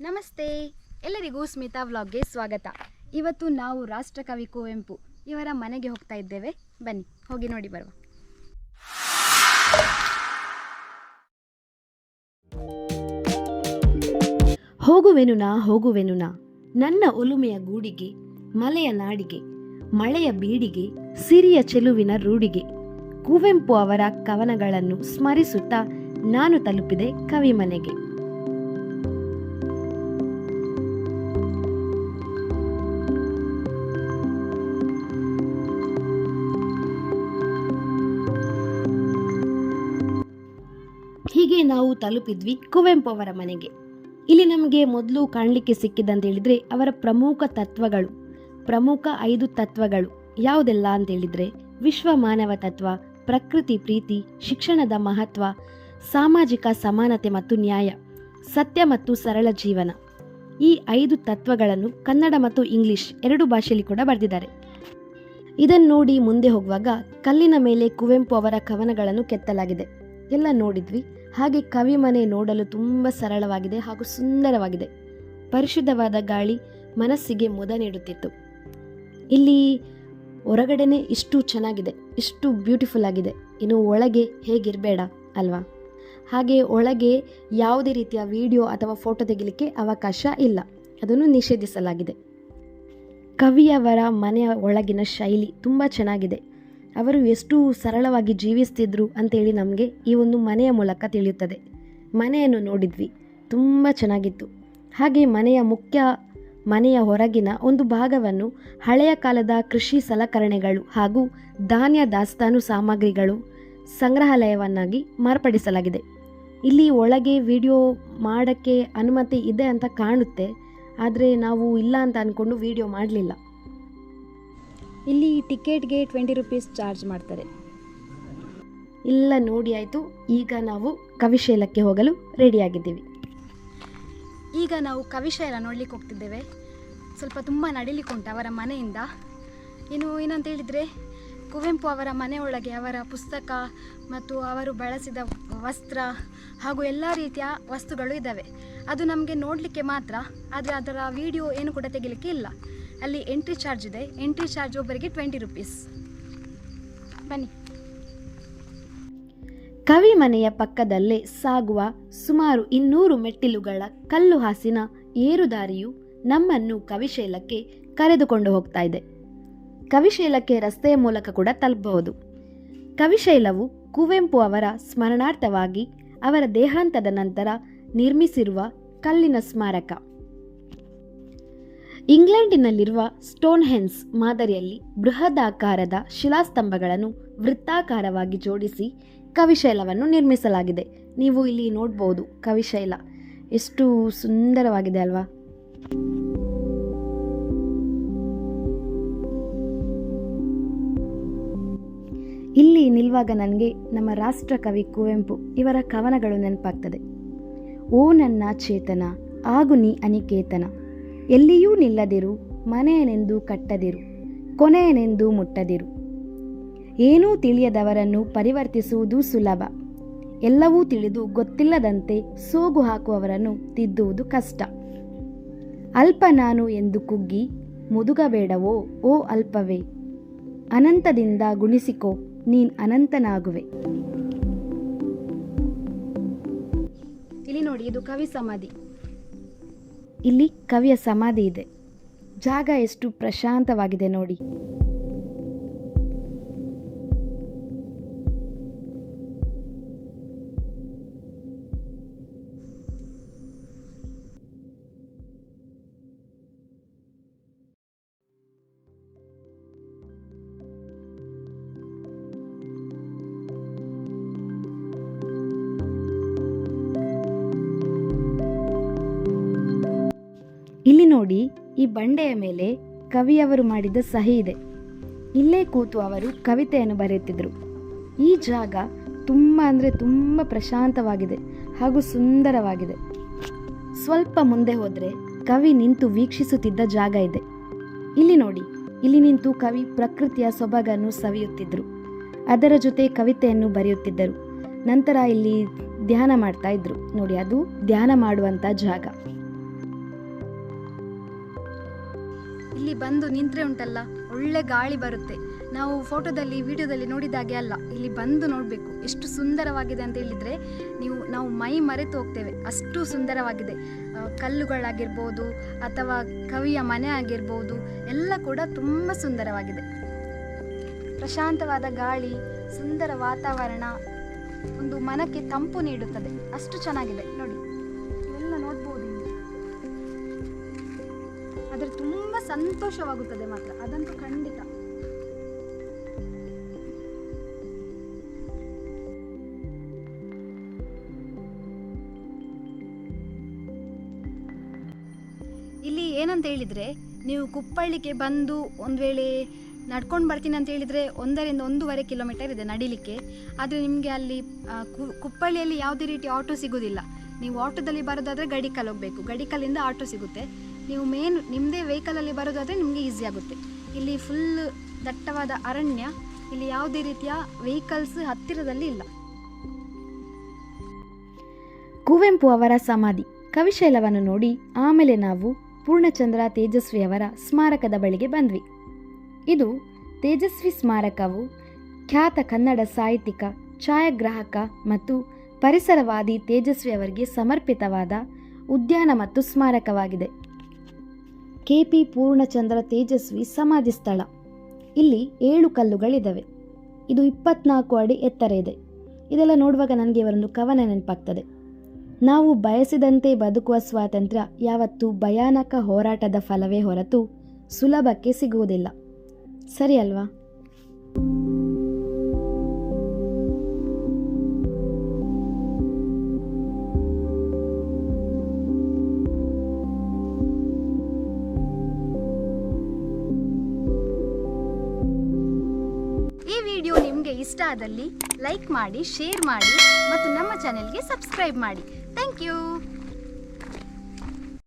ನಮಸ್ತೆ. ಎಲ್ಲರಿಗೂ ಸ್ಮಿತಾ ವ್ಲಾಗ್ಗೆ ಸ್ವಾಗತ. ಇವತ್ತು ನಾವು ರಾಷ್ಟ್ರಕವಿ ಕುವೆಂಪು ಇವರ ಮನೆಗೆ ಹೋಗ್ತಾ ಇದ್ದೇವೆ. ಬನ್ನಿ, ಹೋಗಿ ನೋಡಿ ಬರುವ. ಹೋಗುವೆನು ನಾ ಹೋಗುವೆನು ನಾ ನನ್ನ ಒಲುಮೆಯ ಗೂಡಿಗೆ, ಮಲೆಯ ನಾಡಿಗೆ, ಮಳೆಯ ಬೀಡಿಗೆ, ಸಿರಿಯ ಚೆಲುವಿನ ರೂಢಿಗೆ ಕುವೆಂಪು ಅವರ ಕವನಗಳನ್ನು ಸ್ಮರಿಸುತ್ತಾ ನಾನು ತಲುಪಿದೆ ಕವಿಮನೆಗೆ. ಹೀಗೆ ನಾವು ತಲುಪಿದ್ವಿ ಕುವೆಂಪು ಅವರ ಮನೆಗೆ. ಇಲ್ಲಿ ನಮಗೆ ಮೊದಲು ಕಾಣಲಿಕ್ಕೆ ಸಿಕ್ಕಿದ್ದಂತ ಹೇಳಿದ್ರೆ ಅವರ ಪ್ರಮುಖ ತತ್ವಗಳು, ಪ್ರಮುಖ ಐದು ತತ್ವಗಳು ಯಾವುದೆಲ್ಲ ಅಂತ ಹೇಳಿದ್ರೆ ವಿಶ್ವ ಮಾನವ ತತ್ವ, ಪ್ರಕೃತಿ ಪ್ರೀತಿ, ಶಿಕ್ಷಣದ ಮಹತ್ವ, ಸಾಮಾಜಿಕ ಸಮಾನತೆ ಮತ್ತು ನ್ಯಾಯ, ಸತ್ಯ ಮತ್ತು ಸರಳ ಜೀವನ. ಈ ಐದು ತತ್ವಗಳನ್ನು ಕನ್ನಡ ಮತ್ತು ಇಂಗ್ಲಿಷ್ ಎರಡು ಭಾಷೆಯಲ್ಲಿ ಕೂಡ ಬರೆದಿದ್ದಾರೆ. ಇದನ್ನು ನೋಡಿ ಮುಂದೆ ಹೋಗುವಾಗ ಕಲ್ಲಿನ ಮೇಲೆ ಕುವೆಂಪು ಅವರ ಕವನಗಳನ್ನು ಕೆತ್ತಲಾಗಿದೆ. ಎಲ್ಲ ನೋಡಿದ್ವಿ. ಹಾಗೆ ಕವಿ ಮನೆ ನೋಡಲು ತುಂಬ ಸರಳವಾಗಿದೆ ಹಾಗೂ ಸುಂದರವಾಗಿದೆ. ಪರಿಶುದ್ಧವಾದ ಗಾಳಿ ಮನಸ್ಸಿಗೆ ಮುದ ನೀಡುತ್ತಿತ್ತು. ಇಲ್ಲಿ ಹೊರಗಡೆನೆ ಇಷ್ಟು ಚೆನ್ನಾಗಿದೆ, ಇಷ್ಟು ಬ್ಯೂಟಿಫುಲ್ ಆಗಿದೆ. ಇನ್ನು ಒಳಗೆ ಹೇಗಿರಬೇಡ ಅಲ್ವಾ? ಹಾಗೆ ಒಳಗೆ ಯಾವುದೇ ರೀತಿಯ ವಿಡಿಯೋ ಅಥವಾ ಫೋಟೋ ತೆಗಿಲಿಕ್ಕೆ ಅವಕಾಶ ಇಲ್ಲ. ಅದನ್ನು ನಿಷೇಧಿಸಲಾಗಿದೆ. ಕವಿಯವರ ಮನೆಯ ಒಳಗಿನ ಶೈಲಿ ತುಂಬ ಚೆನ್ನಾಗಿದೆ. ಅವರು ಎಷ್ಟು ಸರಳವಾಗಿ ಜೀವಿಸ್ತಿದ್ರು ಅಂತೇಳಿ ನಮಗೆ ಈ ಒಂದು ಮನೆಯ ಮೂಲಕ ತಿಳಿಯುತ್ತದೆ. ಮನೆಯನ್ನು ನೋಡಿದ್ವಿ. ತುಂಬ ಚೆನ್ನಾಗಿತ್ತು. ಹಾಗೆ ಮನೆಯ ಮುಖ್ಯ ಮನೆಯ ಹೊರಗಿನ ಒಂದು ಭಾಗವನ್ನು ಹಳೆಯ ಕಾಲದ ಕೃಷಿ ಸಲಕರಣೆಗಳು ಹಾಗೂ ಧಾನ್ಯ ದಾಸ್ತಾನು ಸಾಮಗ್ರಿಗಳು ಸಂಗ್ರಹಾಲಯವನ್ನಾಗಿ ಮಾರ್ಪಡಿಸಲಾಗಿದೆ. ಇಲ್ಲಿ ಒಳಗೆ ವಿಡಿಯೋ ಮಾಡೋಕ್ಕೆ ಅನುಮತಿ ಇದೆ ಅಂತ ಕಾಣುತ್ತೆ. ಆದರೆ ನಾವು ಇಲ್ಲ ಅಂತ ಅಂದ್ಕೊಂಡು ವಿಡಿಯೋ ಮಾಡಲಿಲ್ಲ. ಇಲ್ಲಿ ಟಿಕೆಟ್ಗೆ ಟ್ವೆಂಟಿ ರುಪೀಸ್ ಚಾರ್ಜ್ ಮಾಡ್ತಾರೆ. ಇಲ್ಲ, ನೋಡಿ ಆಯಿತು. ಈಗ ನಾವು ಕವಿಶೈಲಕ್ಕೆ ಹೋಗಲು ರೆಡಿಯಾಗಿದ್ದೀವಿ ಈಗ ನಾವು ಕವಿಶೈಲ ನೋಡ್ಲಿಕ್ಕೆ ಹೋಗ್ತಿದ್ದೇವೆ. ಸ್ವಲ್ಪ ತುಂಬ ನಡಿಲಿಕ್ಕೆ ಉಂಟು ಅವರ ಮನೆಯಿಂದ. ಇನ್ನು ಏನಂತ ಹೇಳಿದರೆ, ಕುವೆಂಪು ಅವರ ಮನೆಯೊಳಗೆ ಅವರ ಪುಸ್ತಕ ಮತ್ತು ಅವರು ಬಳಸಿದ ವಸ್ತ್ರ ಹಾಗೂ ಎಲ್ಲ ರೀತಿಯ ವಸ್ತುಗಳು ಇದ್ದಾವೆ. ಅದು ನಮಗೆ ನೋಡಲಿಕ್ಕೆ ಮಾತ್ರ, ಆದರೆ ಅದರ ವಿಡಿಯೋ ಏನು ಕೂಡ ತೆಗಿಲಿಕ್ಕೆ ಇಲ್ಲ. ಅಲ್ಲಿ ಎಂಟ್ರಿ ಚಾರ್ಜ್ ಇದೆ. ಎಂಟ್ರಿ ಚಾರ್ಜ್ ಒಬ್ಬರಿಗೆ ಟ್ವೆಂಟಿ ರುಪೀಸ್ ಬನ್ನಿ. ಕವಿ ಮನೆಯ ಪಕ್ಕದಲ್ಲೇ ಸಾಗುವ ಸುಮಾರು ಇನ್ನೂರು ಮೆಟ್ಟಿಲುಗಳ ಕಲ್ಲು ಹಾಸಿನ ಏರುದಾರಿಯು ನಮ್ಮನ್ನು ಕವಿಶೈಲಕ್ಕೆ ಕರೆದುಕೊಂಡು ಹೋಗ್ತಾ ಇದೆ. ಕವಿಶೈಲಕ್ಕೆ ರಸ್ತೆಯ ಮೂಲಕ ಕೂಡ ತಲುಪಬಹುದು. ಕವಿಶೈಲವು ಕುವೆಂಪು ಅವರ ಸ್ಮರಣಾರ್ಥವಾಗಿ ಅವರ ದೇಹಾಂತದ ನಂತರ ನಿರ್ಮಿಸಿರುವ ಕಲ್ಲಿನ ಸ್ಮಾರಕ. ಇಂಗ್ಲೆಂಡಿನಲ್ಲಿರುವ ಸ್ಟೋನ್ ಹೆನ್ಸ್ ಮಾದರಿಯಲ್ಲಿ ಬೃಹದಾಕಾರದ ಶಿಲಾಸ್ತಂಭಗಳನ್ನು ವೃತ್ತಾಕಾರವಾಗಿ ಜೋಡಿಸಿ ಕವಿಶೈಲವನ್ನು ನಿರ್ಮಿಸಲಾಗಿದೆ. ನೀವು ಇಲ್ಲಿ ನೋಡ್ಬೋದು ಕವಿಶೈಲ. ಎಷ್ಟು ಸುಂದರವಾಗಿದೆ ಅಲ್ವಾ? ಇಲ್ಲಿ ನಿಲ್ವಾಗ ನನಗೆ ನಮ್ಮ ರಾಷ್ಟ್ರಕವಿ ಕುವೆಂಪು ಇವರ ಕವನಗಳು ನೆನಪಾಗ್ತದೆ. ಓ ನನ್ನ ಚೇತನ, ಆಗು ನೀ ಅನಿಕೇತನ ಎಲ್ಲಿಯೂ ನಿಲ್ಲದಿರು ಮನೆಯನೆಂದು ಕಟ್ಟದಿರು ಕೊನೆಯನೆಂದು ಮುಟ್ಟದಿರು. ಏನೂ ತಿಳಿಯದವರನ್ನು ಪರಿವರ್ತಿಸುವುದು ಸುಲಭ. ಎಲ್ಲವೂ ತಿಳಿದು ಗೊತ್ತಿಲ್ಲದಂತೆ ಸೋಗು ಹಾಕುವವರನ್ನು ತಿದ್ದುವುದು ಕಷ್ಟ. ಅಲ್ಪ ನಾನು ಎಂದು ಕುಗ್ಗಿ, ಮುದುಗಬೇಡವೋ, ಓ ಅಲ್ಪವೇ, ಅನಂತದಿಂದ ಗುಣಿಸಿಕೋ, ನೀನ್ ಅನಂತನಾಗುವೆ. ಇಲ್ಲಿ ನೋಡಿ, ಇದು ಕವಿ ಸಮಾಧಿ. ಇಲ್ಲಿ ಕವಿಯ ಸಮಾಧಿ ಇದೆ. ಜಾಗ ಎಷ್ಟು ಪ್ರಶಾಂತವಾಗಿದೆ ನೋಡಿ. ನೋಡಿ ಈ ಬಂಡೆಯ ಮೇಲೆ ಕವಿಯವರು ಮಾಡಿದ ಸಹಿ ಇದೆ. ಇಲ್ಲೇ ಕೂತು ಅವರು ಕವಿತೆಯನ್ನು ಬರೆಯುತ್ತಿದ್ದರು. ಈ ಜಾಗ ತುಂಬ ಅಂದರೆ ತುಂಬ ಪ್ರಶಾಂತವಾಗಿದೆ ಹಾಗೂ ಸುಂದರವಾಗಿದೆ. ಸ್ವಲ್ಪ ಮುಂದೆ ಹೋದರೆ ಕವಿ ನಿಂತು ವೀಕ್ಷಿಸುತ್ತಿದ್ದ ಜಾಗ ಇದೆ. ಇಲ್ಲಿ ನೋಡಿ, ಇಲ್ಲಿ ನಿಂತು ಕವಿ ಪ್ರಕೃತಿಯ ಸೊಬಗನ್ನು ಸವಿಯುತ್ತಿದ್ದರು. ಅದರ ಜೊತೆ ಕವಿತೆಯನ್ನು ಬರೆಯುತ್ತಿದ್ದರು. ನಂತರ ಇಲ್ಲಿ ಧ್ಯಾನ ಮಾಡ್ತಾ ಇದ್ರು. ನೋಡಿ, ಅದು ಧ್ಯಾನ ಮಾಡುವಂಥ ಜಾಗ. ಇಲ್ಲಿ ಬಂದು ನಿಂತರೆ ಉಂಟಲ್ಲ, ಒಳ್ಳೆ ಗಾಳಿ ಬರುತ್ತೆ. ನಾವು ಫೋಟೋದಲ್ಲಿ, ವಿಡಿಯೋದಲ್ಲಿ ನೋಡಿದಾಗೆ ಅಲ್ಲ, ಇಲ್ಲಿ ಬಂದು ನೋಡಬೇಕು. ಎಷ್ಟು ಸುಂದರವಾಗಿದೆ ಅಂತ ಹೇಳಿದರೆ, ನೀವು, ನಾವು ಮೈ ಮರೆತು ಹೋಗ್ತೇವೆ. ಅಷ್ಟು ಸುಂದರವಾಗಿದೆ. ಕಲ್ಲುಗಳಾಗಿರ್ಬೋದು, ಅಥವಾ ಕವಿಯ ಮನೆ ಆಗಿರ್ಬೋದು, ಎಲ್ಲ ಕೂಡ ತುಂಬ ಸುಂದರವಾಗಿದೆ. ಪ್ರಶಾಂತವಾದ ಗಾಳಿ, ಸುಂದರ ವಾತಾವರಣ, ಒಂದು ಮನಕ್ಕೆ ತಂಪು ನೀಡುತ್ತದೆ. ಅಷ್ಟು ಚೆನ್ನಾಗಿದೆ, ನೋಡಿ. ಎಲ್ಲ ನೋಡ್ಬೋದು. ಆದರೆ ತುಂಬ ಸಂತೋಷವಾಗುತ್ತದೆ ಮಾತ್ರ. ಅದಂತೂ ಖಂಡಿತ. ಇಲ್ಲಿ ಏನಂತ ಹೇಳಿದರೆ, ನೀವು ಕುಪ್ಪಳ್ಳಿಗೆ ಬಂದು ಒಂದು ವೇಳೆ ನಡ್ಕೊಂಡು ಬರ್ತೀನಿ ಅಂತ ಹೇಳಿದರೆ ಒಂದರಿಂದ ಒಂದೂವರೆ ಕಿಲೋಮೀಟರ್ ಇದೆ ನಡಿಲಿಕ್ಕೆ. ಆದರೆ ನಿಮಗೆ ಅಲ್ಲಿ ಕುಪ್ಪಳ್ಳಿಯಲ್ಲಿ ಯಾವುದೇ ರೀತಿ ಆಟೋ ಸಿಗೋದಿಲ್ಲ. ನೀವು ಆಟೋದಲ್ಲಿ ಬರೋದಾದರೆ ಗಡಿಕಲ್ ಹೋಗಬೇಕು. ಗಡಿಕಲ್ಲಿಂದ ಆಟೋ ಸಿಗುತ್ತೆ. ನೀವು ಮೇನ್ ನಿಮ್ಮದೇ ವೆಹಿಕಲಲ್ಲಿ ಬರೋದಾದರೆ ನಿಮಗೆ ಈಸಿ ಆಗುತ್ತೆ. ಇಲ್ಲಿ ಫುಲ್ ದಟ್ಟವಾದ ಅರಣ್ಯ, ಇಲ್ಲಿ ಯಾವುದೇ ರೀತಿಯ ವೆಹಿಕಲ್ಸ್ ಹತ್ತಿರದಲ್ಲಿ ಇಲ್ಲ. ಕುವೆಂಪು ಅವರ ಸಮಾಧಿ ಕವಿಶೈಲವನ್ನು ನೋಡಿ ಆಮೇಲೆ ನಾವು ಪೂರ್ಣಚಂದ್ರ ತೇಜಸ್ವಿ ಅವರ ಸ್ಮಾರಕದ ಬಳಿಗೆ ಬಂದ್ವಿ. ಇದು ತೇಜಸ್ವಿ ಸ್ಮಾರಕವು ಖ್ಯಾತ ಕನ್ನಡ ಸಾಹಿತ್ಯಿಕ, ಛಾಯಾಗ್ರಾಹಕ ಮತ್ತು ಪರಿಸರವಾದಿ ತೇಜಸ್ವಿ ಅವರಿಗೆ ಸಮರ್ಪಿತವಾದ ಉದ್ಯಾನ ಮತ್ತು ಸ್ಮಾರಕವಾಗಿದೆ. ಕೆಪಿ ಪೂರ್ಣಚಂದ್ರ ತೇಜಸ್ವಿ ಸಮಾಧಿ ಸ್ಥಳ. ಇಲ್ಲಿ ಏಳು ಕಲ್ಲುಗಳಿದ್ದಾವೆ ಇದು ಇಪ್ಪತ್ನಾಲ್ಕು ಅಡಿ ಎತ್ತರ ಇದೆ ಇದೆಲ್ಲ ನೋಡುವಾಗ ನನಗೆ ಇವರೊಂದು ಕವನ ನೆನಪಾಗ್ತದೆ. ನಾವು ಬಯಸಿದಂತೆ ಬದುಕುವ ಸ್ವಾತಂತ್ರ್ಯ ಯಾವತ್ತೂ ಭಯಾನಕ ಹೋರಾಟದ ಫಲವೇ ಹೊರತು ಸುಲಭಕ್ಕೆ ಸಿಗುವುದಿಲ್ಲ. ಸರಿ ಅಲ್ವಾ? ನಿಮಗೆ ಇಷ್ಟ ಆದಲ್ಲಿ ಲೈಕ್ ಮಾಡಿ ಶೇರ್ ಮಾಡಿ ಮತ್ತು ನಮ್ಮ ಚಾನೆಲ್ಗೆ ಸಬ್ಸ್ಕ್ರೈಬ್ ಮಾಡಿ. Thank you